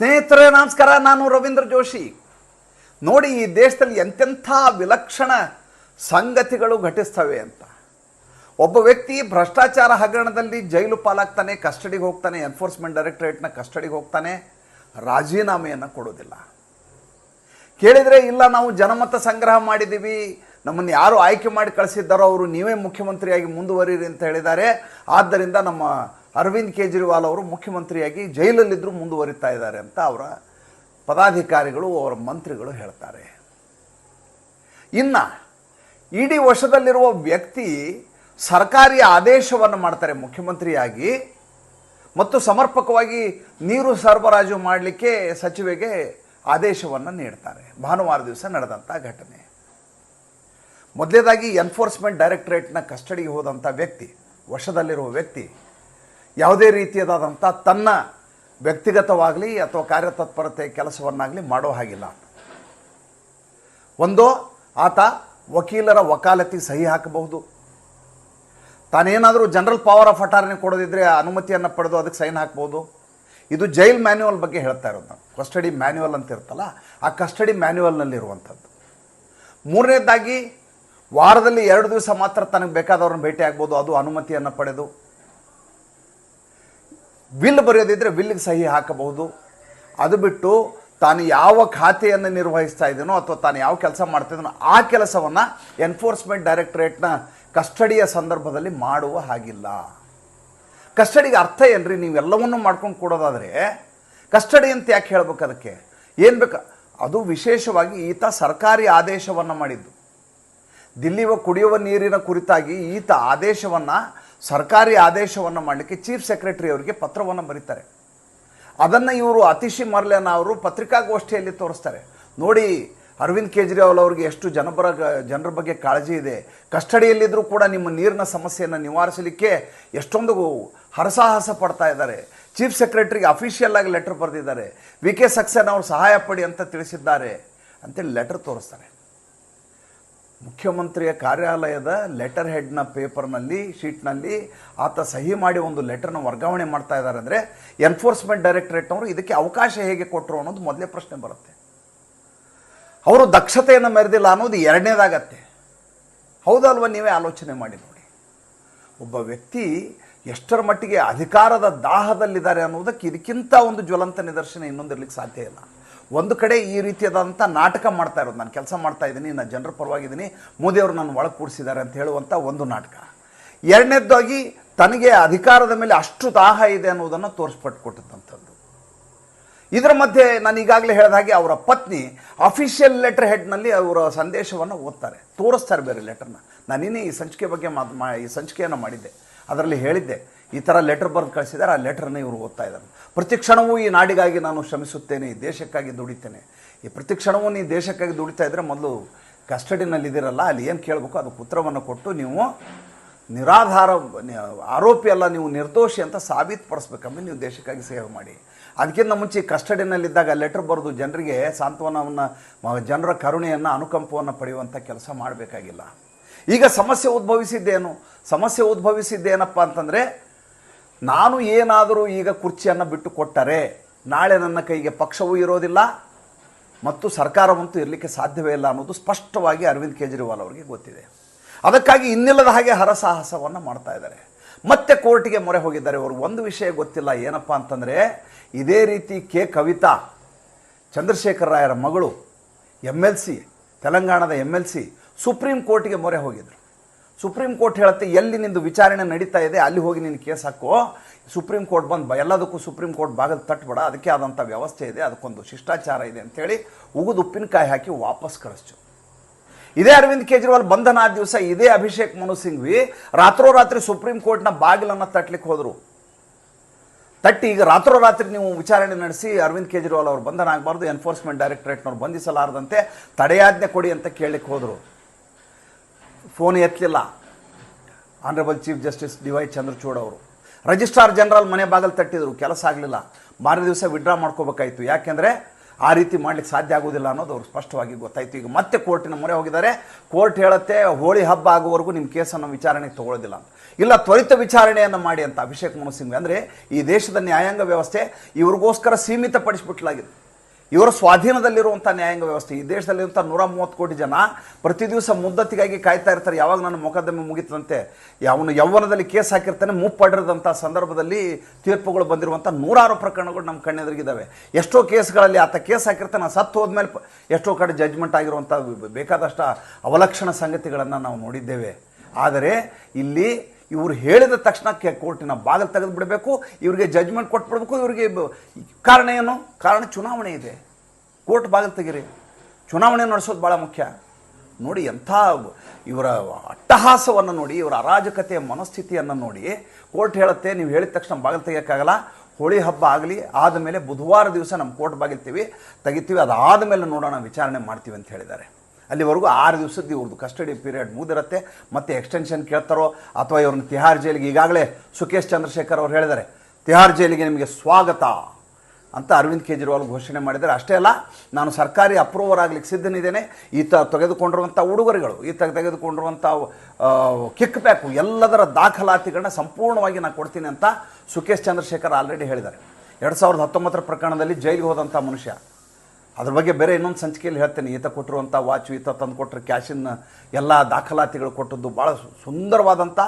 ಸ್ನೇಹಿತರೇ, ನಮಸ್ಕಾರ. ನಾನು ರವೀಂದ್ರ ಜೋಶಿ. ನೋಡಿ, ಈ ದೇಶದಲ್ಲಿ ಎಂತೆಂಥ ವಿಲಕ್ಷಣ ಸಂಗತಿಗಳು ಘಟಿಸ್ತವೆ ಅಂತ. ಒಬ್ಬ ವ್ಯಕ್ತಿ ಭ್ರಷ್ಟಾಚಾರ ಹಗರಣದಲ್ಲಿ ಜೈಲು ಪಾಲಾಗ್ತಾನೆ, ಕಸ್ಟಡಿಗೆ ಹೋಗ್ತಾನೆ ಎನ್ಫೋರ್ಸ್ಮೆಂಟ್ ಡೈರೆಕ್ಟರೇಟ್ನ ಕಸ್ಟಡಿಗೆ ಹೋಗ್ತಾನೆ, ರಾಜೀನಾಮೆಯನ್ನು ಕೊಡೋದಿಲ್ಲ. ಕೇಳಿದರೆ, ಇಲ್ಲ, ನಾವು ಜನಮತ ಸಂಗ್ರಹ ಮಾಡಿದ್ದೀವಿ, ನಮ್ಮನ್ನು ಯಾರು ಆಯ್ಕೆ ಮಾಡಿ ಕಳಿಸಿದ್ದಾರೋ, ಅವರು ನೀವೇ ಮುಖ್ಯಮಂತ್ರಿಯಾಗಿ ಮುಂದುವರಿರಿ ಅಂತ ಹೇಳಿದ್ದಾರೆ. ಆದ್ದರಿಂದ ನಮ್ಮ ಅರವಿಂದ್ ಕೇಜ್ರಿವಾಲ್ ಅವರು ಮುಖ್ಯಮಂತ್ರಿಯಾಗಿ ಜೈಲಲ್ಲಿದ್ದರೂ ಮುಂದುವರಿತಾ ಇದ್ದಾರೆ ಅಂತ ಅವರ ಪದಾಧಿಕಾರಿಗಳು, ಅವರ ಮಂತ್ರಿಗಳು ಹೇಳ್ತಾರೆ. ಇನ್ನು ಇಡೀ ವಶದಲ್ಲಿರುವ ವ್ಯಕ್ತಿ ಸರ್ಕಾರಿ ಆದೇಶವನ್ನು ಮಾಡ್ತಾರೆ ಮುಖ್ಯಮಂತ್ರಿಯಾಗಿ ಮತ್ತು ಸಮರ್ಪಕವಾಗಿ ನೀರು ಸರಬರಾಜು ಮಾಡಲಿಕ್ಕೆ ಸಚಿವೆಗೆ ಆದೇಶವನ್ನು ನೀಡ್ತಾರೆ. ಭಾನುವಾರ ದಿವಸ ನಡೆದಂಥ ಘಟನೆ. ಮೊದಲೇದಾಗಿ ಎನ್ಫೋರ್ಸ್ಮೆಂಟ್ ಡೈರೆಕ್ಟರೇಟ್ನ ಕಸ್ಟಡಿಗೆ ಹೋದಂಥ ವ್ಯಕ್ತಿ ವಶದಲ್ಲಿರುವ ವ್ಯಕ್ತಿ ಯಾವುದೇ ರೀತಿಯದಾದಂಥ ತನ್ನ ವ್ಯಕ್ತಿಗತವಾಗಲಿ ಅಥವಾ ಕಾರ್ಯತತ್ಪರತೆ ಕೆಲಸವನ್ನಾಗಲಿ ಮಾಡೋ ಹಾಗಿಲ್ಲ. ಒಂದು, ಆತ ವಕೀಲರ ವಕಾಲತಿ ಸಹಿ ಹಾಕಬಹುದು. ತಾನೇನಾದರೂ ಜನರಲ್ ಪವರ್ ಆಫ್ ಅಟಾರ್ನಿ ಕೊಡೋದಿದ್ರೆ ಅನುಮತಿಯನ್ನು ಪಡೆದು ಅದಕ್ಕೆ ಸೈನ್ ಹಾಕ್ಬೋದು. ಇದು ಜೈಲ್ ಮ್ಯಾನ್ಯುವಲ್ ಬಗ್ಗೆ ಹೇಳ್ತಾ ಇರೋದು ನಾನು. ಕಸ್ಟಡಿ ಮ್ಯಾನ್ಯುವಲ್ ಅಂತ ಇರುತ್ತಲ್ಲ, ಆ ಕಸ್ಟಡಿ ಮ್ಯಾನ್ಯುವಲ್ನಲ್ಲಿರುವಂಥದ್ದು. ಮೂರನೇದಾಗಿ, ವಾರದಲ್ಲಿ ಎರಡು ದಿವಸ ಮಾತ್ರ ತನಗೆ ಬೇಕಾದವ್ರನ್ನ ಭೇಟಿ ಆಗ್ಬೋದು, ಅದು ಅನುಮತಿಯನ್ನು ಪಡೆದು. ವಿಲ್ ಬರೆಯೋದಿದ್ರೆ ವಿಲ್ಗೆ ಸಹಿ ಹಾಕಬಹುದು. ಅದು ಬಿಟ್ಟು ತಾನು ಯಾವ ಖಾತೆಯನ್ನು ನಿರ್ವಹಿಸ್ತಾ ಇದ್ದೀನೋ ಅಥವಾ ತಾನು ಯಾವ ಕೆಲಸ ಮಾಡ್ತಿದ್ದೀನೋ ಆ ಕೆಲಸವನ್ನು ಎನ್ಫೋರ್ಸ್ಮೆಂಟ್ ಡೈರೆಕ್ಟರೇಟ್ನ ಕಸ್ಟಡಿಯ ಸಂದರ್ಭದಲ್ಲಿ ಮಾಡುವ ಹಾಗಿಲ್ಲ. ಕಸ್ಟಡಿಗೆ ಅರ್ಥ ಏನ್ರಿ? ನೀವೆಲ್ಲವನ್ನೂ ಮಾಡ್ಕೊಂಡು ಕೊಡೋದಾದರೆ ಕಸ್ಟಡಿ ಅಂತ ಯಾಕೆ ಹೇಳ್ಬೇಕು ಅದಕ್ಕೆ? ಏನು ಬೇಕು? ಅದು ವಿಶೇಷವಾಗಿ ಈತ ಸರ್ಕಾರಿ ಆದೇಶವನ್ನು ಮಾಡಿದ್ದು. ದಿಲ್ಲಿಯ ಕುಡಿಯುವ ನೀರಿನ ಕುರಿತಾಗಿ ಈತ ಆದೇಶವನ್ನು ಸರ್ಕಾರಿ ಆದೇಶವನ್ನು ಮಾಡಲಿಕ್ಕೆ ಚೀಫ್ ಸೆಕ್ರೆಟರಿ ಅವರಿಗೆ ಪತ್ರವನ್ನು ಬರೀತಾರೆ. ಅದನ್ನು ಇವರು ಅತಿಶಿ ಮರ್ಲೆನ ಅವರು ಪತ್ರಿಕಾಗೋಷ್ಠಿಯಲ್ಲಿ ತೋರಿಸ್ತಾರೆ. ನೋಡಿ, ಅರವಿಂದ್ ಕೇಜ್ರಿವಾಲ್ ಅವರಿಗೆ ಎಷ್ಟು ಜನಪರ ಜನರ ಬಗ್ಗೆ ಕಾಳಜಿ ಇದೆ. ಕಸ್ಟಡಿಯಲ್ಲಿದ್ದರೂ ಕೂಡ ನಿಮ್ಮ ನೀರಿನ ಸಮಸ್ಯೆಯನ್ನು ನಿವಾರಿಸಲಿಕ್ಕೆ ಎಷ್ಟೊಂದು ಹರಸಾಹಸ ಪಡ್ತಾ ಇದ್ದಾರೆ. ಚೀಫ್ ಸೆಕ್ರೆಟರಿಗೆ ಅಫಿಷಿಯಲ್ ಆಗಿ ಲೆಟರ್ ಬರೆದಿದ್ದಾರೆ. ವಿ ಕೆ ಸಕ್ಸೇನಾ ಅವರು ಸಹಾಯ ಪಡಿ ಅಂತ ತಿಳಿಸಿದ್ದಾರೆ. ಅಂತೇಳಿ ಲೆಟರ್ ತೋರಿಸ್ತಾರೆ. ಮುಖ್ಯಮಂತ್ರಿಯ ಕಾರ್ಯಾಲಯದ ಲೆಟರ್ ಹೆಡ್ನ ಪೇಪರ್ನಲ್ಲಿ ಶೀಟ್ನಲ್ಲಿ ಆತ ಸಹಿ ಮಾಡಿ ಒಂದು ಲೆಟರ್ನ ವರ್ಗಾವಣೆ ಮಾಡ್ತಾ ಇದ್ದಾರೆ. ಅಂದರೆ ಎನ್ಫೋರ್ಸ್ಮೆಂಟ್ ಡೈರೆಕ್ಟರೇಟ್ನವರು ಇದಕ್ಕೆ ಅವಕಾಶ ಹೇಗೆ ಕೊಟ್ಟರು ಅನ್ನೋದು ಮೊದಲೇ ಪ್ರಶ್ನೆ ಬರುತ್ತೆ. ಅವರು ದಕ್ಷತೆಯನ್ನು ಮೆರೆದಿಲ್ಲ ಅನ್ನೋದು ಎರಡನೇದಾಗತ್ತೆ. ಹೌದಲ್ವ? ನೀವೇ ಆಲೋಚನೆ ಮಾಡಿ ನೋಡಿ. ಒಬ್ಬ ವ್ಯಕ್ತಿ ಎಷ್ಟರ ಮಟ್ಟಿಗೆ ಅಧಿಕಾರದ ದಾಹದಲ್ಲಿದ್ದಾರೆ ಅನ್ನೋದಕ್ಕೆ ಇದಕ್ಕಿಂತ ಒಂದು ಜ್ವಲಂತ ನಿದರ್ಶನ ಇನ್ನೊಂದಿರಲಿಕ್ಕೆ ಸಾಧ್ಯ ಇಲ್ಲ. ಒಂದು ಕಡೆ ಈ ರೀತಿಯಾದಂಥ ನಾಟಕ ಮಾಡ್ತಾ ಇರೋದು. ನಾನು ಕೆಲಸ ಮಾಡ್ತಾ ಇದ್ದೀನಿ ನಾನು ಜನರ ಪರವಾಗಿದ್ದೀನಿ. ಮೋದಿಯವರು ನನ್ನ ಒಳಗೆ ಕೂಡಿಸಿದ್ದಾರೆ ಅಂತ ಹೇಳುವಂಥ ಒಂದು ನಾಟಕ. ಎರಡನೇದಾಗಿ ತನಗೆ ಅಧಿಕಾರದ ಮೇಲೆ ಅಷ್ಟು ದಾಹ ಇದೆ ಅನ್ನೋದನ್ನು ತೋರಿಸ್ಪಟ್ಟು ಕೊಟ್ಟಂಥದ್ದು ಇದರ ಮಧ್ಯೆ ನಾನು ಈಗಾಗಲೇ ಹೇಳಿದ ಹಾಗೆ ಅವರ ಪತ್ನಿ ಅಫಿಷಿಯಲ್ ಲೆಟರ್ ಹೆಡ್ನಲ್ಲಿ ಅವರ ಸಂದೇಶವನ್ನು ಓದ್ತಾರೆ. ತೋರಿಸ್ತಾರೆ ಬೇರೆ ಲೆಟರ್ನ ನಾನಿನ್ನೇ ಈ ಸಂಚಿಕೆ ಬಗ್ಗೆ ಮಾತು ಮಾ, ಈ ಸಂಚಿಕೆಯನ್ನು ಮಾಡಿದ್ದೆ. ಅದರಲ್ಲಿ ಹೇಳಿದ್ದೆ. ಈ ಥರ ಲೆಟರ್ ಬರೆದು ಕಳಿಸಿದ್ದಾರೆ ಆ ಲೆಟರ್ನ ಇವರು ಓದ್ತಾ ಇದ್ದಾರೆ ಪ್ರತಿ ಕ್ಷಣವೂ ಈ ನಾಡಿಗಾಗಿ ನಾನು ಶ್ರಮಿಸುತ್ತೇನೆ, ಈ ದೇಶಕ್ಕಾಗಿ ದುಡಿತೇನೆ. ಈ ಪ್ರತಿ ಕ್ಷಣವೂ ನೀವು ದೇಶಕ್ಕಾಗಿ ದುಡಿತಾ ಇದ್ದರೆ ಮೊದಲು ಕಸ್ಟಡಿನಲ್ಲಿದ್ದೀರಲ್ಲ ಅಲ್ಲಿ ಏನು ಕೇಳಬೇಕು ಅದು ಉತ್ತರವನ್ನು ಕೊಟ್ಟು ನೀವು ನಿರಾಧಾರ ಆರೋಪಿ ಅಲ್ಲ, ನೀವು ನಿರ್ದೋಷಿ ಅಂತ ಸಾಬೀತುಪಡಿಸ್ಬೇಕಂದ್ರೆ ನೀವು ದೇಶಕ್ಕಾಗಿ ಸೇವೆ ಮಾಡಿ. ಅದಕ್ಕಿಂತ ಮುಂಚೆ ಕಸ್ಟಡಿನಲ್ಲಿದ್ದಾಗ ಲೆಟರ್ ಬರೆದು ಜನರಿಗೆ ಸಾಂತ್ವನವನ್ನು ಜನರ ಕರುಣೆಯನ್ನು, ಅನುಕಂಪವನ್ನು ಪಡೆಯುವಂಥ ಕೆಲಸ ಮಾಡಬೇಕಾಗಿಲ್ಲ. ಈಗ ಸಮಸ್ಯೆ ಉದ್ಭವಿಸಿದ್ದೇನು? ಸಮಸ್ಯೆ ಉದ್ಭವಿಸಿದ್ದೇನಪ್ಪ ಅಂತಂದರೆ ನಾನು ಏನಾದರೂ ಈಗ ಕುರ್ಚಿಯನ್ನು ಬಿಟ್ಟು ಕೊಟ್ಟರೆ ನಾಳೆ ನನ್ನ ಕೈಗೆ ಪಕ್ಷವೂ ಇರೋದಿಲ್ಲ ಮತ್ತು ಸರ್ಕಾರವಂತೂ ಇರಲಿಕ್ಕೆ ಸಾಧ್ಯವೇ ಇಲ್ಲ ಅನ್ನೋದು ಸ್ಪಷ್ಟವಾಗಿ ಅರವಿಂದ್ ಕೇಜ್ರಿವಾಲ್ ಅವರಿಗೆ ಗೊತ್ತಿದೆ. ಅದಕ್ಕಾಗಿ ಇನ್ನಿಲ್ಲದ ಹಾಗೆ ಹರಸಾಹಸವನ್ನು ಮಾಡ್ತಾ ಇದ್ದಾರೆ. ಮತ್ತೆ ಕೋರ್ಟಿಗೆ ಮೊರೆ ಹೋಗಿದ್ದಾರೆ. ಅವರು ಒಂದು ವಿಷಯ ಗೊತ್ತಿಲ್ಲ. ಏನಪ್ಪ ಅಂತಂದರೆ ಇದೇ ರೀತಿ ಕೆ ಕವಿತಾ, ಚಂದ್ರಶೇಖರ ರಾಯರ ಮಗಳು ಎಂ ಎಲ್ ಸಿ ತೆಲಂಗಾಣದ ಎಂ ಎಲ್ ಸಿ ಸುಪ್ರೀಂ ಕೋರ್ಟಿಗೆ ಮೊರೆ ಹೋಗಿದ್ರು. ಸುಪ್ರೀಂ ಕೋರ್ಟ್ ಹೇಳುತ್ತೆ, ಎಲ್ಲಿ ನಿಂದು ವಿಚಾರಣೆ ನಡೀತಾ ಇದೆ, ಅಲ್ಲಿ ಹೋಗಿ ನಿನ್ನ ಕೇಸ್ ಹಾಕೋ. ಸುಪ್ರೀಂ ಕೋರ್ಟ್ ಬಂದು ಎಲ್ಲದಕ್ಕೂ ಸುಪ್ರೀಂ ಕೋರ್ಟ್ ಭಾಗದ ತಟ್ಟಬೇಡ ಅದಕ್ಕೆ ಆದಂಥ ವ್ಯವಸ್ಥೆ ಇದೆ, ಅದಕ್ಕೊಂದು ಶಿಷ್ಟಾಚಾರ ಇದೆ ಅಂತೇಳಿ ಉಗಿದು ಉಪ್ಪಿನಕಾಯಿ ಹಾಕಿ ವಾಪಸ್ ಕಳಿಸ್ತು. ಇದೇ ಅರವಿಂದ್ ಕೇಜ್ರಿವಾಲ್ ಬಂಧನ ಆ ದಿವಸ ಇದೇ ಅಭಿಷೇಕ್ ಮನು ಸಿಂಘ್ವಿ ರಾತ್ರೋರಾತ್ರಿ ಸುಪ್ರೀಂ ಕೋರ್ಟ್ನ ಬಾಗಿಲನ್ನು ತಟ್ಟಲಿಕ್ಕೆ ಹೋದರು. ತಟ್ಟಿ ಈಗ ರಾತ್ರೋರಾತ್ರಿ ನೀವು ವಿಚಾರಣೆ ನಡೆಸಿ ಅರವಿಂದ್ ಕೇಜ್ರಿವಾಲ್ ಅವರು ಬಂಧನ ಆಗಬಾರ್ದು ಎನ್ಫೋರ್ಸ್ಮೆಂಟ್ ಡೈರೆಕ್ಟರೇಟ್ನವ್ರು ಬಂಧಿಸಲಾರದಂತೆ ತಡೆಯಾಜ್ಞೆ ಕೊಡಿ ಅಂತ ಕೇಳಲಿಕ್ಕೆ ಹೋದರು. Phone ಎತ್ತಲಿಲ್ಲ. Honourable chief justice D Y Chandrachud ಅವರು. ರಿಜಿಸ್ಟ್ರಾರ್ ಜನರಲ್ ಮನೆ ಬಾಗಿಲು ತಟ್ಟಿದ್ರು, ಕೆಲಸ ಆಗಲಿಲ್ಲ. ಮಾರನೇ ದಿವಸ ವಿಡ್ರಾ ಮಾಡ್ಕೋಬೇಕಾಯಿತು. ಯಾಕೆಂದರೆ ಆ ರೀತಿ ಮಾಡ್ಲಿಕ್ಕೆ ಸಾಧ್ಯ ಆಗೋದಿಲ್ಲ ಅನ್ನೋದು ಅವ್ರು ಸ್ಪಷ್ಟವಾಗಿ ಗೊತ್ತಾಯಿತು. ಈಗ ಮತ್ತೆ ಕೋರ್ಟಿನ ಮೊರೆ ಹೋಗಿದ್ದಾರೆ. ಕೋರ್ಟ್ ಹೇಳುತ್ತೆ, ಹೋಳಿ ಹಬ್ಬ ಆಗುವವರೆಗೂ ನಿಮ್ಮ ಕೇಸನ್ನು ವಿಚಾರಣೆಗೆ ತಗೊಳ್ಳೋದಿಲ್ಲ. ಅಂತ ಇಲ್ಲ, ತ್ವರಿತ ವಿಚಾರಣೆಯನ್ನು ಮಾಡಿ ಅಂತ ಅಭಿಷೇಕ್ ಮನು ಸಿಂಘ್ವಿ. ಅಂದರೆ ಈ ದೇಶದ ನ್ಯಾಯಾಂಗ ವ್ಯವಸ್ಥೆ ಇವ್ರಿಗೋಸ್ಕರ ಸೀಮಿತಪಡಿಸಿಬಿಟ್ಲಾಗಿದೆ. ಇವರ ಸ್ವಾಧೀನದಲ್ಲಿರುವಂಥ ನ್ಯಾಯಾಂಗ ವ್ಯವಸ್ಥೆ. ಈ ದೇಶದಲ್ಲಿರುವಂಥ ನೂರ ಮೂವತ್ತು ಕೋಟಿ ಜನ ಪ್ರತಿ ದಿವಸ ಮುದ್ದತಿಗಾಗಿ ಕಾಯ್ತಾ ಇರ್ತಾರೆ. ಯಾವಾಗ ನನ್ನ ಮೊಕದ್ದಮೆ ಮುಗಿತಂತೆ ಅವನು ಯೌವನದಲ್ಲಿ ಕೇಸ್ ಹಾಕಿರ್ತಾನೆ ಮುಪ್ಪಡಿರದಂಥ ಸಂದರ್ಭದಲ್ಲಿ ತೀರ್ಪುಗಳು ಬಂದಿರುವಂಥ ನೂರಾರು ಪ್ರಕರಣಗಳು ನಮ್ಮ ಕಣ್ಣೆದುರಿಗಿದ್ದಾವೆ. ಎಷ್ಟೋ ಕೇಸ್ಗಳಲ್ಲಿ ಆತ ಕೇಸ್ ಹಾಕಿರ್ತಾನೆ ಸತ್ತು ಹೋದ್ಮೇಲೆ ಎಷ್ಟೋ ಕಡೆ ಜಡ್ಜ್ಮೆಂಟ್ ಆಗಿರುವಂಥ ಬೇಕಾದಷ್ಟು ಅವಲಕ್ಷಣ ಸಂಗತಿಗಳನ್ನು ನಾವು ನೋಡಿದ್ದೇವೆ. ಆದರೆ ಇಲ್ಲಿ ಇವರು ಹೇಳಿದ ತಕ್ಷಣ ಕೋರ್ಟಿನ ಬಾಗಿಲು ತೆಗೆದು ಬಿಡಬೇಕು, ಇವರಿಗೆ ಜಜ್ಮೆಂಟ್ ಕೊಟ್ಬಿಡ್ಬೇಕು ಇವರಿಗೆ ಕಾರಣ ಏನು? ಕಾರಣ ಚುನಾವಣೆ ಇದೆ. ಕೋರ್ಟ್ ಬಾಗಿಲು ತೆಗೀರಿ. ಚುನಾವಣೆ ನಡೆಸೋದು ಭಾಳ ಮುಖ್ಯ. ನೋಡಿ ಎಂಥ ಇವರ ಅಟ್ಟಹಾಸವನ್ನು ನೋಡಿ, ಇವರ ಅರಾಜಕತೆಯ ಮನಸ್ಥಿತಿಯನ್ನು ನೋಡಿ, ಕೋರ್ಟ್ ಹೇಳುತ್ತೆ, ನೀವು ಹೇಳಿದ ತಕ್ಷಣ ಬಾಗಿಲು ತೆಗಿಯೋಕ್ಕಾಗಲ್ಲ. ಹೋಳಿ ಹಬ್ಬ ಆಗಲಿ, ಆದಮೇಲೆ ಬುಧವಾರ ದಿವಸ ನಮ್ಮ ಕೋರ್ಟ್ ಬಾಗಿಲ್ತೀವಿ ತೆಗಿತೀವಿ. ಅದಾದ ಮೇಲೆ ನೋಡೋಣ, ವಿಚಾರಣೆ ಮಾಡ್ತೀವಿ ಅಂತ ಹೇಳಿದ್ದಾರೆ. ಅಲ್ಲಿವರೆಗೂ ಆರು ದಿವಸದ್ದು ಇವ್ರದ್ದು ಕಸ್ಟಡಿ ಪೀರಿಯಡ್ ಮುಗಿದಿರುತ್ತೆ. ಮತ್ತೆ ಎಕ್ಸ್ಟೆನ್ಷನ್ ಕೇಳ್ತಾರೋ ಅಥವಾ ಇವ್ರನ್ನ ತಿಹಾರ್ ಜೈಲಿಗೆ ಈಗಾಗಲೇ ಸುಖೇಶ್ ಚಂದ್ರಶೇಖರ್ ಅವರು ಹೇಳಿದ್ದಾರೆ, ತಿಹಾರ್ ಜೈಲಿಗೆ ನಿಮಗೆ ಸ್ವಾಗತ ಅಂತ ಅರವಿಂದ್ ಕೇಜ್ರಿವಾಲ್ ಘೋಷಣೆ ಮಾಡಿದ್ದಾರೆ. ಅಷ್ಟೇ ಅಲ್ಲ, ನಾನು ಸರ್ಕಾರಿ ಅಪ್ರೂವರ್ ಆಗಲಿಕ್ಕೆ ಸಿದ್ಧನಿದ್ದೇನೆ. ಈತ ತೆಗೆದುಕೊಂಡಿರುವಂಥ ಉಡುಗೊರೆಗಳು, ಈತ ತೆಗೆದುಕೊಂಡಿರುವಂಥ ಕಿಕ್ ಬ್ಯಾಕು ಎಲ್ಲದರ ದಾಖಲಾತಿಗಳನ್ನ ಸಂಪೂರ್ಣವಾಗಿ ನಾನು ಕೊಡ್ತೀನಿ ಅಂತ ಸುಖೇಶ್ ಚಂದ್ರಶೇಖರ್ ಆಲ್ರೆಡಿ ಹೇಳಿದ್ದಾರೆ. ಎರಡು ಸಾವಿರದ ಹತ್ತೊಂಬತ್ತರ ಪ್ರಕರಣದಲ್ಲಿ ಜೈಲಿಗೆ ಹೋದಂಥ ಮನುಷ್ಯ ಅದ್ರ ಬಗ್ಗೆ ಬೇರೆ ಇನ್ನೊಂದು ಸಂಚಿಕೆಯಲ್ಲಿ ಹೇಳ್ತೇನೆ. ಈತ ಕೊಟ್ಟಿರುವಂಥ ವಾಚು ಈತ ತಂದು ಕೊಟ್ಟರೆ ಕ್ಯಾಶಿನ ಎಲ್ಲ ದಾಖಲಾತಿಗಳು ಕೊಟ್ಟದ್ದು ಭಾಳ ಸುಂದರವಾದಂಥ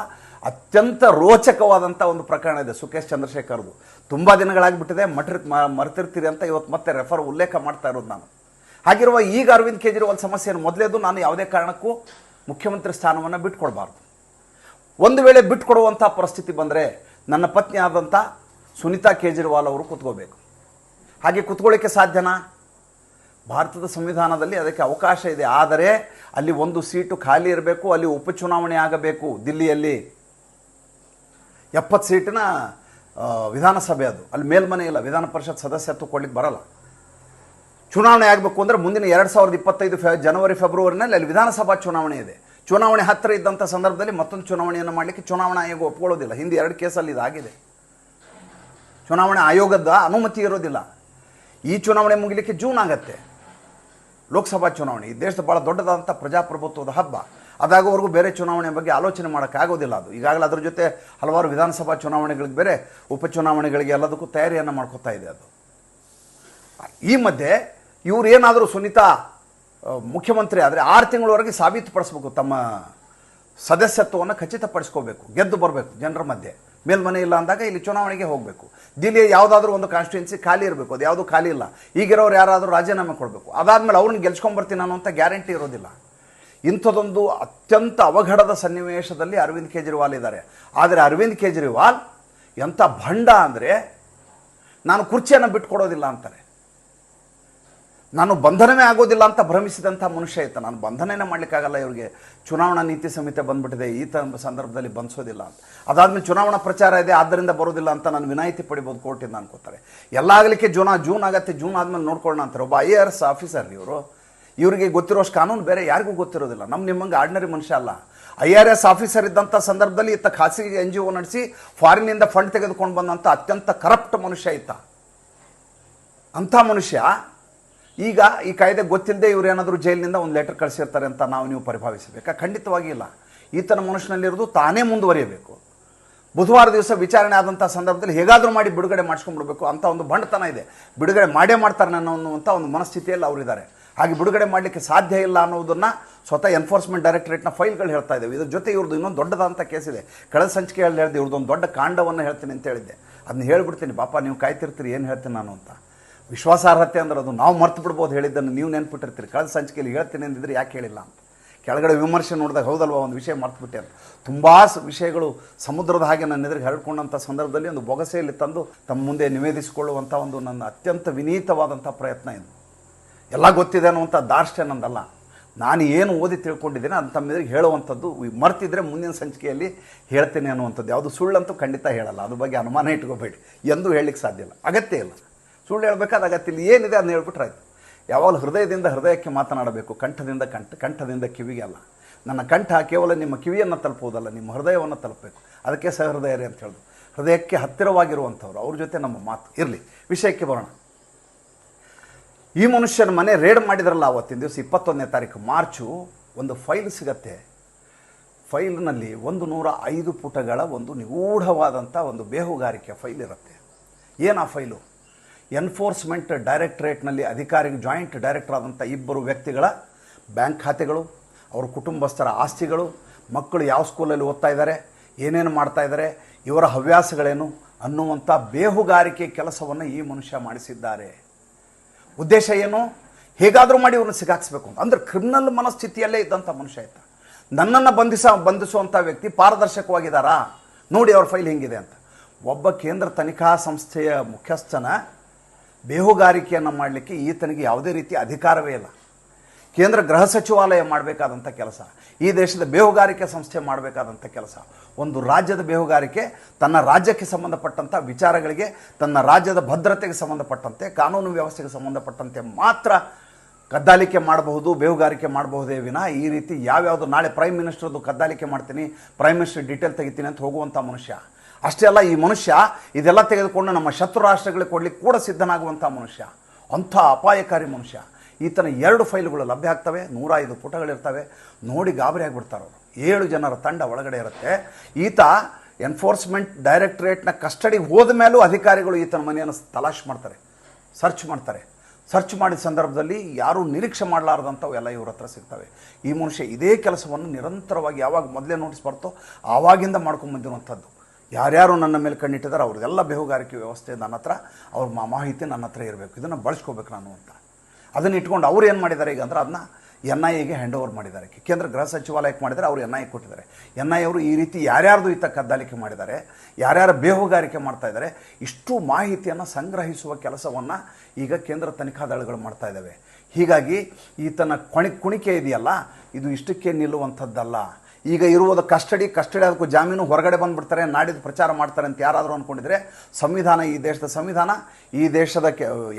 ಅತ್ಯಂತ ರೋಚಕವಾದಂಥ ಒಂದು ಪ್ರಕರಣ ಇದೆ ಸುಖೇಶ್ ಚಂದ್ರಶೇಖರ್ದು. ತುಂಬ ದಿನಗಳಾಗಿಬಿಟ್ಟಿದೆ, ಮಟ್ರಿ ಮರೆತಿರ್ತೀರಿ ಅಂತ ಇವತ್ತು ಮತ್ತೆ ರೆಫರ್ ಉಲ್ಲೇಖ ಮಾಡ್ತಾ ಇರೋದು ನಾನು. ಹಾಗಿರುವ ಈಗ ಅರವಿಂದ್ ಕೇಜ್ರಿವಾಲ್ ಸಮಸ್ಯೆಯನ್ನು ಮೊದಲೇದು ನಾನು ಯಾವುದೇ ಕಾರಣಕ್ಕೂ ಮುಖ್ಯಮಂತ್ರಿ ಸ್ಥಾನವನ್ನು ಬಿಟ್ಕೊಡಬಾರ್ದು. ಒಂದು ವೇಳೆ ಬಿಟ್ಕೊಡುವಂಥ ಪರಿಸ್ಥಿತಿ ಬಂದರೆ ನನ್ನ ಪತ್ನಿ ಆದಂಥ ಸುನೀತಾ ಕೇಜ್ರಿವಾಲ್ ಅವರು ಕೂತ್ಕೋಬೇಕು. ಹಾಗೆ ಕೂತ್ಕೊಳ್ಳಿಕ್ಕೆ ಸಾಧ್ಯನಾ? ಭಾರತದ ಸಂವಿಧಾನದಲ್ಲಿ ಅದಕ್ಕೆ ಅವಕಾಶ ಇದೆ. ಆದರೆ ಅಲ್ಲಿ ಒಂದು ಸೀಟು ಖಾಲಿ ಇರಬೇಕು, ಅಲ್ಲಿ ಉಪಚುನಾವಣೆ ಆಗಬೇಕು ದಿಲ್ಲಿಯಲ್ಲಿ. ಎಪ್ಪತ್ತು ಸೀಟಿನ ವಿಧಾನಸಭೆ ಅದು. ಅಲ್ಲಿ ಮೇಲ್ಮನೆ ಇಲ್ಲ, ವಿಧಾನ ಪರಿಷತ್ ಸದಸ್ಯತ್ವ ಕೊಡ್ಲಿಕ್ಕೆ ಬರಲ್ಲ. ಚುನಾವಣೆ ಆಗಬೇಕು ಅಂದರೆ ಮುಂದಿನ ಎರಡು ಸಾವಿರದ ಇಪ್ಪತ್ತೈದು ಫೆ, ಜನವರಿ, ಫೆಬ್ರವರಿನಲ್ಲಿ ಅಲ್ಲಿ ವಿಧಾನಸಭಾ ಚುನಾವಣೆ ಇದೆ. ಚುನಾವಣೆ ಹತ್ತಿರ ಇದ್ದಂಥ ಸಂದರ್ಭದಲ್ಲಿ ಮತ್ತೊಂದು ಚುನಾವಣೆಯನ್ನು ಮಾಡಲಿಕ್ಕೆ ಚುನಾವಣಾ ಆಯೋಗ ಒಪ್ಕೊಳ್ಳೋದಿಲ್ಲ. ಹಿಂದೆ ಎರಡು ಕೇಸಲ್ಲಿ ಇದಾಗಿದೆ. ಚುನಾವಣೆ ಆಯೋಗದ ಅನುಮತಿ ಇರೋದಿಲ್ಲ. ಈ ಚುನಾವಣೆ ಮುಗಿಲಿಕ್ಕೆ ಜೂನ್ ಆಗತ್ತೆ. ಲೋಕಸಭಾ ಚುನಾವಣೆ. ಈ ದೇಶದ ಭಾಳ ದೊಡ್ಡದಾದಂಥ ಪ್ರಜಾಪ್ರಭುತ್ವದ ಹಬ್ಬ. ಅದಾಗೋವರೆಗೂ ಬೇರೆ ಚುನಾವಣೆ ಬಗ್ಗೆ ಆಲೋಚನೆ ಮಾಡೋಕ್ಕಾಗೋದಿಲ್ಲ ಅದು. ಈಗಾಗಲೇ ಅದ್ರ ಜೊತೆ ಹಲವಾರು ವಿಧಾನಸಭಾ ಚುನಾವಣೆಗಳಿಗೆ ಬೇರೆ ಉಪಚುನಾವಣೆಗಳಿಗೆ ಎಲ್ಲದಕ್ಕೂ ತಯಾರಿಯನ್ನು ಮಾಡ್ಕೋತಾ ಇದೆ ಅದು. ಈ ಮಧ್ಯೆ ಇವರೇನಾದರೂ ಸುನೀತಾ ಮುಖ್ಯಮಂತ್ರಿ ಆದರೆ ಆರು ತಿಂಗಳವರೆಗೆ ಸಾಬೀತುಪಡಿಸ್ಬೇಕು ತಮ್ಮ ಸದಸ್ಯತ್ವವನ್ನು ಖಚಿತಪಡಿಸ್ಕೋಬೇಕು. ಗೆದ್ದು ಬರಬೇಕು ಜನರ ಮಧ್ಯೆ. ಮೇಲ್ಮನೆ ಇಲ್ಲ ಅಂದಾಗ ಇಲ್ಲಿ ಚುನಾವಣೆಗೆ ಹೋಗಬೇಕು. ದಿಲ್ಲಿ ಯಾವುದಾದ್ರೂ ಒಂದು ಕಾನ್ಸ್ಟಿಟ್ಯೂನ್ಸಿ ಖಾಲಿ ಇರಬೇಕು. ಅದು ಯಾವುದೂ ಖಾಲಿ ಇಲ್ಲ. ಈಗಿರೋರು ಯಾರಾದರೂ ರಾಜೀನಾಮೆ ಕೊಡಬೇಕು. ಅದಾದಮೇಲೆ ಅವ್ರನ್ನ ಗೆಲ್ಸ್ಕೊಂಬರ್ತೀನಿ ನಾನು ಅಂತ ಗ್ಯಾರಂಟಿ ಇರೋದಿಲ್ಲ. ಇಂಥದೊಂದು ಅತ್ಯಂತ ಅವಘಡದ ಸನ್ನಿವೇಶದಲ್ಲಿ ಅರವಿಂದ್ ಕೇಜ್ರಿವಾಲ್ ಇದ್ದಾರೆ. ಆದರೆ ಅರವಿಂದ್ ಕೇಜ್ರಿವಾಲ್ ಎಂಥ ಭಂಡ ಅಂದರೆ ನಾನು ಕುರ್ಚಿಯನ್ನು ಬಿಟ್ಕೊಡೋದಿಲ್ಲ ಅಂತಾರೆ. ನಾನು ಬಂಧನವೇ ಆಗೋದಿಲ್ಲ ಅಂತ ಭ್ರಮಿಸಿದಂಥ ಮನುಷ್ಯ ಇತ್ತ ನಾನು ಬಂಧನನೇ ಮಾಡಲಿಕ್ಕಾಗಲ್ಲ ಇವರಿಗೆ. ಚುನಾವಣಾ ನೀತಿ ಸಂಹಿತೆ ಬಂದ್ಬಿಟ್ಟಿದೆ. ಈ ತ ಸಂದರ್ಭದಲ್ಲಿ ಬಂಧಿಸೋದಿಲ್ಲ ಅಂತ. ಅದಾದಮೇಲೆ ಚುನಾವಣಾ ಪ್ರಚಾರ ಇದೆ, ಆದ್ದರಿಂದ ಬರೋದಿಲ್ಲ ಅಂತ ನಾನು ವಿನಾಯಿತಿ ಪಡಿಬೋದು ಕೋರ್ಟಿಂದ ಅನ್ಕೋತಾರೆ. ಎಲ್ಲ ಆಗಲಿಕ್ಕೆ ಜೂನ, ಜೂನ್ ಆಗತ್ತೆ. ಜೂನ್ ಆದ್ಮೇಲೆ ನೋಡ್ಕೊಳ್ಳೋಣ ಅಂತಾರೆ. ಒಬ್ಬ ಐ ಎ ಎಸ್ ಆಫೀಸರ್ ಇವರು. ಇವರಿಗೆ ಗೊತ್ತಿರೋಷ್ಟು ಕಾನೂನು ಬೇರೆ ಯಾರಿಗೂ ಗೊತ್ತಿರೋದಿಲ್ಲ. ನಮ್ಮ ನಿಮ್ಮಂಗೆ ಆರ್ಡಿನರಿ ಮನುಷ್ಯ ಅಲ್ಲ. ಐ ಆರ್ ಎಸ್ ಆಫೀಸರ್ ಇದ್ದಂಥ ಸಂದರ್ಭದಲ್ಲಿ ಇತ್ತ ಖಾಸಗಿ ಎನ್ ಜಿ ಒ ನಡೆಸಿ ಫಾರಿನಿಂದ ಫಂಡ್ ತೆಗೆದುಕೊಂಡು ಬಂದಂಥ ಅತ್ಯಂತ ಕರಪ್ಟ್ ಮನುಷ್ಯ ಇತ್ತ ಅಂಥ ಮನುಷ್ಯ ಈಗ ಈ ಕಾಯ್ದೆ ಗೊತ್ತಿಲ್ಲದೆ ಇವ್ರು ಏನಾದರೂ ಜೈಲಿನಿಂದ ಒಂದು ಲೆಟರ್ ಕಳಿಸಿರ್ತಾರೆ ಅಂತ ನಾವು ನೀವು ಪರಿಭಾವಿಸಬೇಕಾ? ಖಂಡಿತವಾಗಿ ಇಲ್ಲ. ಈತನ ಮನುಷ್ಯನಲ್ಲಿರೋದು ತಾನೇ ಮುಂದುವರಿಯಬೇಕು. ಬುಧವಾರ ದಿವಸ ವಿಚಾರಣೆ ಆದಂಥ ಸಂದರ್ಭದಲ್ಲಿ ಹೇಗಾದರೂ ಮಾಡಿ ಬಿಡುಗಡೆ ಮಾಡಿಸ್ಕೊಂಡ್ಬಿಡ್ಬೇಕು ಅಂತ ಒಂದು ಬಂಡತನ ಇದೆ. ಬಿಡುಗಡೆ ಮಾಡೇ ಮಾಡ್ತಾರೆ ನನ್ನ ಅನ್ನುವಂಥ ಒಂದು ಮನಸ್ಥಿತಿಯಲ್ಲಿ ಅವರಿದ್ದಾರೆ ಹಾಗೆ ಬಿಡುಗಡೆ ಮಾಡಲಿಕ್ಕೆ ಸಾಧ್ಯ ಇಲ್ಲ ಅನ್ನೋದನ್ನು ಸ್ವತಃ ಎನ್ಫೋರ್ಸ್ಮೆಂಟ್ ಡೈರೆಕ್ಟರೇಟ್ನ ಫೈಲ್ಗಳು ಹೇಳ್ತಾ ಇದ್ದಾವೆ ಇದ್ರ ಜೊತೆ ಇವ್ರದ್ದು ಇನ್ನೊಂದು ದೊಡ್ಡದಾದಂಥ ಕೇಸ್ ಇದೆ. ಕಳೆದ ಸಂಚಿಕೆಯಲ್ಲಿ ಹೇಳಿದೆ ಇವ್ರದ್ದು ಒಂದು ದೊಡ್ಡ ಕಾಂಡವನ್ನು ಹೇಳ್ತೀನಿ ಅಂತ ಹೇಳಿದ್ದೆ. ಅದನ್ನ ಹೇಳಿಬಿಡ್ತೀನಿ. ಪಾಪ, ನೀವು ಕಾಯ್ತಿರ್ತೀರಿ, ಏನು ಹೇಳ್ತೀನಿ ನಾನು ಅಂತ. ವಿಶ್ವಾಸಾರ್ಹತೆ ಅಂದ್ರೆ ಅದು. ನಾವು ಮರ್ತು ಬಿಡ್ಬೋದು ಹೇಳಿದ್ದನ್ನು ನೀವು ನೆನ್ಪಿಟ್ಟಿರ್ತೀರಿ. ಕಳೆದ ಸಂಚಿಕೆಯಲ್ಲಿ ಹೇಳ್ತೀನಿ ಅಂದಿದ್ರೆ ಯಾಕೆ ಹೇಳಿಲ್ಲ ಅಂತ. ಕೆಳಗಡೆ ವಿಮರ್ಶೆ ನೋಡಿದಾಗ ಹೌದಲ್ವ, ಒಂದು ವಿಷಯ ಮರ್ತುಬಿಟ್ಟೆ ಅಂತ. ತುಂಬ ವಿಷಯಗಳು ಸಮುದ್ರದ ಹಾಗೆ ನನ್ನ ಎದುರಿಗೆ ಹರಡ್ಕೊಂಡಂಥ ಸಂದರ್ಭದಲ್ಲಿ ಒಂದು ಬೊಗಸೆಯಲ್ಲಿ ತಂದು ತಮ್ಮ ಮುಂದೆ ನಿವೇದಿಸಿಕೊಳ್ಳುವಂಥ ಒಂದು ನನ್ನ ಅತ್ಯಂತ ವಿನೀತವಾದಂಥ ಪ್ರಯತ್ನ ಇದು. ಎಲ್ಲ ಗೊತ್ತಿದೆ ಅನ್ನುವಂಥ ದಾರ್ಷ್ಟ್ಯ ನಂದಲ್ಲ. ನಾನು ಏನು ಓದಿ ತಿಳ್ಕೊಂಡಿದ್ದೇನೆ, ಅದು ತಮ್ಮ ಎದುರಿಗೆ ಹೇಳುವಂಥದ್ದು. ಮರ್ತಿದ್ರೆ ಮುಂದಿನ ಸಂಚಿಕೆಯಲ್ಲಿ ಹೇಳ್ತೇನೆ ಅನ್ನುವಂಥದ್ದು. ಯಾವುದು ಸುಳ್ಳಂತೂ ಖಂಡಿತ ಹೇಳಲ್ಲ. ಅದ್ರ ಬಗ್ಗೆ ಅನುಮಾನ ಇಟ್ಕೋಬೇಡಿ. ಎಂದೂ ಹೇಳಲಿಕ್ಕೆ ಸಾಧ್ಯ ಇಲ್ಲ. ಅಗತ್ಯ ಇಲ್ಲ. ಸುಳ್ಳು ಹೇಳಬೇಕಾದ ಅಗತ್ಯ ಇಲ್ಲಿ ಏನಿದೆ ಅದನ್ನ ಹೇಳ್ಬಿಟ್ರೆ ಆಯಿತು. ಯಾವಾಗಲೂ ಹೃದಯದಿಂದ ಹೃದಯಕ್ಕೆ ಮಾತನಾಡಬೇಕು. ಕಂಠದಿಂದ ಕಂಠ, ಕಂಠದಿಂದ ಕಿವಿಗೆ ಅಲ್ಲ. ನನ್ನ ಕಂಠ ಕೇವಲ ನಿಮ್ಮ ಕಿವಿಯನ್ನು ತಲುಪುವುದಲ್ಲ, ನಿಮ್ಮ ಹೃದಯವನ್ನು ತಲುಪಬೇಕು. ಅದಕ್ಕೆ ಸಹೃದಯರೇ ಅಂತ ಹೇಳಿದ್ರು ಹೃದಯಕ್ಕೆ ಹತ್ತಿರವಾಗಿರುವಂಥವ್ರು, ಅವ್ರ ಜೊತೆ ನಮ್ಮ ಮಾತು. ಇರಲಿ, ವಿಷಯಕ್ಕೆ ಬರೋಣ. ಈ ಮನುಷ್ಯನ ಮನೆ ರೇಡ್ ಮಾಡಿದ್ರಲ್ಲ ಅವತ್ತಿನ ದಿವಸ, ಇಪ್ಪತ್ತೊಂದನೇ ತಾರೀಕು, ಮಾರ್ಚು, ಒಂದು ಫೈಲ್ ಸಿಗತ್ತೆ. ಫೈಲ್ನಲ್ಲಿ ಒಂದು ನೂರ ಐದು ಪುಟಗಳ ಒಂದು ನಿಗೂಢವಾದಂಥ ಒಂದು ಬೇಹುಗಾರಿಕೆ ಫೈಲ್ ಇರುತ್ತೆ. ಏನು ಆ ಫೈಲು? ಎನ್ಫೋರ್ಸ್ಮೆಂಟ್ ಡೈರೆಕ್ಟ್ರೇಟ್ನಲ್ಲಿ ಅಧಿಕಾರಿ ಜಾಯಿಂಟ್ ಡೈರೆಕ್ಟರ್ ಆದಂಥ ಇಬ್ಬರು ವ್ಯಕ್ತಿಗಳ ಬ್ಯಾಂಕ್ ಖಾತೆಗಳು, ಅವರ ಕುಟುಂಬಸ್ಥರ ಆಸ್ತಿಗಳು, ಮಕ್ಕಳು ಯಾವ ಸ್ಕೂಲಲ್ಲಿ ಓದ್ತಾ ಇದ್ದಾರೆ, ಏನೇನು ಮಾಡ್ತಾ ಇದ್ದಾರೆ, ಇವರ ಹವ್ಯಾಸಗಳೇನು ಅನ್ನುವಂಥ ಬೇಹುಗಾರಿಕೆ ಕೆಲಸವನ್ನು ಈ ಮನುಷ್ಯ ಮಾಡಿಸಿದ್ದಾರೆ. ಉದ್ದೇಶ ಏನು? ಹೇಗಾದರೂ ಮಾಡಿ ಇವ್ರನ್ನ ಸಿಗಾಕ್ಸ್ಬೇಕು ಅಂತ. ಅಂದ್ರೆ ಕ್ರಿಮಿನಲ್ ಮನಸ್ಥಿತಿಯಲ್ಲೇ ಇದ್ದಂಥ ಮನುಷ್ಯ ಆಯ್ತ ನನ್ನನ್ನು ಬಂಧಿಸ, ಬಂಧಿಸುವಂಥ ವ್ಯಕ್ತಿ ಪಾರದರ್ಶಕವಾಗಿದ್ದಾರಾ? ನೋಡಿ ಅವ್ರ ಫೈಲ್ ಹೆಂಗಿದೆ ಅಂತ. ಒಬ್ಬ ಕೇಂದ್ರ ತನಿಖಾ ಸಂಸ್ಥೆಯ ಮುಖ್ಯಸ್ಥನ ಬೇಹುಗಾರಿಕೆಯನ್ನು ಮಾಡಲಿಕ್ಕೆ ಈತನಿಗೆ ಯಾವುದೇ ರೀತಿ ಅಧಿಕಾರವೇ ಇಲ್ಲ. ಕೇಂದ್ರ ಗೃಹ ಸಚಿವಾಲಯ ಮಾಡಬೇಕಾದಂಥ ಕೆಲಸ, ಈ ದೇಶದ ಬೇಹುಗಾರಿಕೆ ಸಂಸ್ಥೆ ಮಾಡಬೇಕಾದಂಥ ಕೆಲಸ, ಒಂದು ರಾಜ್ಯದ ಬೇಹುಗಾರಿಕೆ ತನ್ನ ರಾಜ್ಯಕ್ಕೆ ಸಂಬಂಧಪಟ್ಟಂಥ ವಿಚಾರಗಳಿಗೆ, ತನ್ನ ರಾಜ್ಯದ ಭದ್ರತೆಗೆ ಸಂಬಂಧಪಟ್ಟಂತೆ, ಕಾನೂನು ವ್ಯವಸ್ಥೆಗೆ ಸಂಬಂಧಪಟ್ಟಂತೆ ಮಾತ್ರ ಕದ್ದಾಲಿಕೆ ಮಾಡಬಹುದು, ಬೇಹುಗಾರಿಕೆ ಮಾಡಬಹುದೇ ವಿನ ಈ ರೀತಿ ಯಾವ್ಯಾವುದು ನಾಳೆ ಪ್ರೈಮ್ ಮಿನಿಸ್ಟ್ರದ್ದು ಕದ್ದಾಲಿಕೆ ಮಾಡ್ತೀನಿ ಪ್ರೈಮ್ ಮಿನಿಸ್ಟರ್ ಡೀಟೇಲ್ ತೆಗಿತೀನಿ ಅಂತ ಹೋಗುವಂಥ ಮನುಷ್ಯ. ಅಷ್ಟೇ ಅಲ್ಲ, ಈ ಮನುಷ್ಯ ಇದೆಲ್ಲ ತೆಗೆದುಕೊಂಡು ನಮ್ಮ ಶತ್ರು ರಾಷ್ಟ್ರಗಳಿಗೆ ಕೊಡಲಿಕ್ಕೆ ಕೂಡ ಸಿದ್ಧನಾಗುವಂಥ ಮನುಷ್ಯ. ಅಂಥ ಅಪಾಯಕಾರಿ ಮನುಷ್ಯ. ಈತನ ಎರಡು ಫೈಲ್ಗಳು ಲಭ್ಯ ಆಗ್ತವೆ ನೂರ ಐದು ಪುಟಗಳಿರ್ತವೆ. ನೋಡಿ ಗಾಬರಿ ಆಗಿಬಿಡ್ತಾರೆ ಅವರು. ಏಳು ಜನರ ತಂಡ ಒಳಗಡೆ ಇರುತ್ತೆ. ಈತ ಎನ್ಫೋರ್ಸ್ಮೆಂಟ್ ಡೈರೆಕ್ಟ್ರೇಟ್ನ ಕಸ್ಟಡಿಗೆ ಹೋದ ಮೇಲೂ ಅಧಿಕಾರಿಗಳು ಈತನ ಮನೆಯನ್ನು ತಲಾಶ್ ಮಾಡ್ತಾರೆ ಸರ್ಚ್ ಮಾಡ್ತಾರೆ. ಸರ್ಚ್ ಮಾಡಿದ ಸಂದರ್ಭದಲ್ಲಿ ಯಾರೂ ನಿರೀಕ್ಷೆ ಮಾಡಲಾರ್ದಂಥವು ಎಲ್ಲ ಇವ್ರ ಹತ್ರ ಸಿಗ್ತವೆ. ಈ ಮನುಷ್ಯ ಇದೇ ಕೆಲಸವನ್ನು ನಿರಂತರವಾಗಿ ಯಾವಾಗ ಮೊದಲೇ ನೋಟಿಸ್ ಬರ್ತೋ, ಆವಾಗಿಂದ ಮಾಡ್ಕೊಂಡು ಬಂದಿರುವಂಥದ್ದು. ಯಾರ್ಯಾರು ನನ್ನ ಮೇಲೆ ಕಣ್ಣಿಟ್ಟಿದ್ದಾರೆ ಅವ್ರದ್ದೆಲ್ಲ ಬೇಹುಗಾರಿಕೆ ವ್ಯವಸ್ಥೆ ನನ್ನ ಹತ್ರ, ಅವ್ರ ಮಾಹಿತಿ ನನ್ನ ಹತ್ರ ಇರಬೇಕು. ಇದನ್ನು ಬಳಸ್ಕೋಬೇಕು ನಾನು ಅಂತ. ಅದನ್ನು ಇಟ್ಕೊಂಡು ಅವ್ರು ಏನು ಮಾಡಿದ್ದಾರೆ ಈಗ ಅಂದ್ರೆ ಅದನ್ನ ಎನ್ ಐ ಎಗೆ ಹ್ಯಾಂಡ್ ಓವರ್ ಮಾಡಿದ್ದಾರೆ. ಕೇಂದ್ರ ಗೃಹ ಸಚಿವಾಲಯಕ್ಕೆ ಮಾಡಿದರೆ ಅವರು ಎನ್ ಐ ಕೊಟ್ಟಿದ್ದಾರೆ. ಎನ್ ಐ ಅವರು ಈ ರೀತಿ ಯಾರ್ಯಾರ್ದು ಈತ ಕದ್ದಾಲಿಕೆ ಮಾಡಿದ್ದಾರೆ, ಯಾರ್ಯಾರು ಬೇಹುಗಾರಿಕೆ ಮಾಡ್ತಾ ಇದ್ದಾರೆ, ಇಷ್ಟು ಮಾಹಿತಿಯನ್ನು ಸಂಗ್ರಹಿಸುವ ಕೆಲಸವನ್ನು ಈಗ ಕೇಂದ್ರ ತನಿಖಾ ದಳಗಳು ಮಾಡ್ತಾ ಇದ್ದಾವೆ. ಹೀಗಾಗಿ ಈತನ ಕೊಣಿ, ಕುಣಿಕೆ ಇದೆಯಲ್ಲ, ಇದು ಇಷ್ಟಕ್ಕೆ ನಿಲ್ಲುವಂಥದ್ದಲ್ಲ. ಈಗ ಇರುವುದು ಕಸ್ಟಡಿ ಕಸ್ಟಡಿ ಅದಕ್ಕೂ ಜಾಮೀನು ಹೊರಗಡೆ ಬಂದುಬಿಡ್ತಾರೆ, ನಾಡಿದ್ದು ಪ್ರಚಾರ ಮಾಡ್ತಾರೆ ಅಂತ ಯಾರಾದರೂ ಅಂದ್ಕೊಂಡಿದ್ರೆ ಸಂವಿಧಾನ, ಈ ದೇಶದ ಸಂವಿಧಾನ, ಈ ದೇಶದ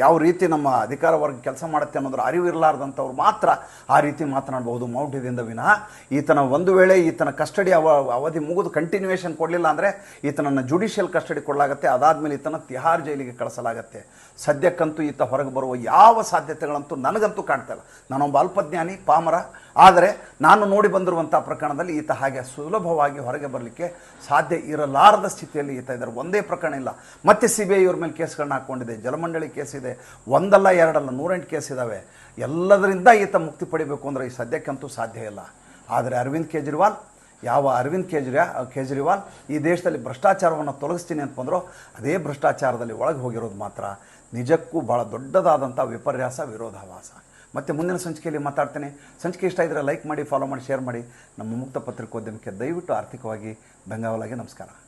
ಯಾವ ರೀತಿ ನಮ್ಮ ಅಧಿಕಾರ ವರ್ಗ ಕೆಲಸ ಮಾಡುತ್ತೆ ಅನ್ನೋದ್ರ ಅರಿವು ಇರಲಾರ್ದಂಥವ್ರು ಮಾತ್ರ ಆ ರೀತಿ ಮಾತನಾಡಬಹುದು. ಮೌಢ್ಯದಿಂದ ವಿನಃ ಈತನ ಒಂದು ವೇಳೆ ಈತನ ಕಸ್ಟಡಿ ಅವ, ಅವಧಿ ಮುಗಿದು ಕಂಟಿನ್ಯೂಯೇಷನ್ ಕೊಡಲಿಲ್ಲ ಅಂದರೆ ಈತನನ್ನು ಜುಡಿಷಿಯಲ್ ಕಸ್ಟಡಿ ಕೊಡಲಾಗುತ್ತೆ. ಅದಾದಮೇಲೆ ಈತನ ತಿಹಾರ್ ಜೈಲಿಗೆ ಕಳಿಸಲಾಗತ್ತೆ. ಸದ್ಯಕ್ಕಂತೂ ಈತ ಹೊರಗೆ ಬರುವ ಯಾವ ಸಾಧ್ಯತೆಗಳಂತೂ ನನಗಂತೂ ಕಾಣ್ತಾ ಇಲ್ಲ. ನಾನೊಬ್ಬ ಅಲ್ಪಜ್ಞಾನಿ, ಪಾಮರ ಆದರೆ ನಾನು ನೋಡಿ ಬಂದಿರುವಂಥ ಪ್ರಕರಣದಲ್ಲಿ ಈತ ಹಾಗೆ ಸುಲಭವಾಗಿ ಹೊರಗೆ ಬರಲಿಕ್ಕೆ ಸಾಧ್ಯ ಇರಲಾರದ ಸ್ಥಿತಿಯಲ್ಲಿ ಈತ ಇದ್ದಾರೆ. ಒಂದೇ ಪ್ರಕರಣ ಇಲ್ಲ. ಮತ್ತೆ ಸಿ ಬಿ ಐ ಇವ್ರ ಮೇಲೆ ಕೇಸ್ಗಳನ್ನ ಹಾಕ್ಕೊಂಡಿದೆ ಜಲಮಂಡಳಿ ಕೇಸ್ ಇದೆ. ಒಂದಲ್ಲ, ಎರಡಲ್ಲ, ನೂರೆಂಟು ಕೇಸ್ ಇದ್ದಾವೆ ಎಲ್ಲದರಿಂದ ಈತ ಮುಕ್ತಿ ಪಡಿಬೇಕು ಅಂದರೆ ಈ ಸದ್ಯಕ್ಕಂತೂ ಸಾಧ್ಯ ಇಲ್ಲ. ಆದರೆ ಅರವಿಂದ್ ಕೇಜ್ರಿವಾಲ್, ಯಾವ ಅರವಿಂದ್ ಕೇಜ್ರಿಯಾ ಕೇಜ್ರಿವಾಲ್ ಈ ದೇಶದಲ್ಲಿ ಭ್ರಷ್ಟಾಚಾರವನ್ನು ತೊಲಗಿಸ್ತೀನಿ ಅಂತ ಬಂದರೋ ಅದೇ ಭ್ರಷ್ಟಾಚಾರದಲ್ಲಿ ಒಳಗೆ ಹೋಗಿರೋದು ಮಾತ್ರ. ನಿಜಕ್ಕೂ ಭಾಳ ದೊಡ್ಡದಾದಂಥ ವಿಪರ್ಯಾಸ, ವಿರೋಧಾಭಾಸ. ಮತ್ತು ಮುಂದಿನ ಸಂಚಿಕೆಯಲ್ಲಿ ಮಾತಾಡ್ತೇನೆ. ಸಂಚಿಕೆ ಇಷ್ಟ ಇದ್ದರೆ ಲೈಕ್ ಮಾಡಿ ಫಾಲೋ ಮಾಡಿ ಶೇರ್ ಮಾಡಿ. ನಮ್ಮ ಮುಕ್ತ ಪತ್ರಿಕೋದ್ಯಮಕ್ಕೆ ದಯವಿಟ್ಟು ಆರ್ಥಿಕವಾಗಿ ಬೆಂಗಾವಲಾಗಿ ನಮಸ್ಕಾರ.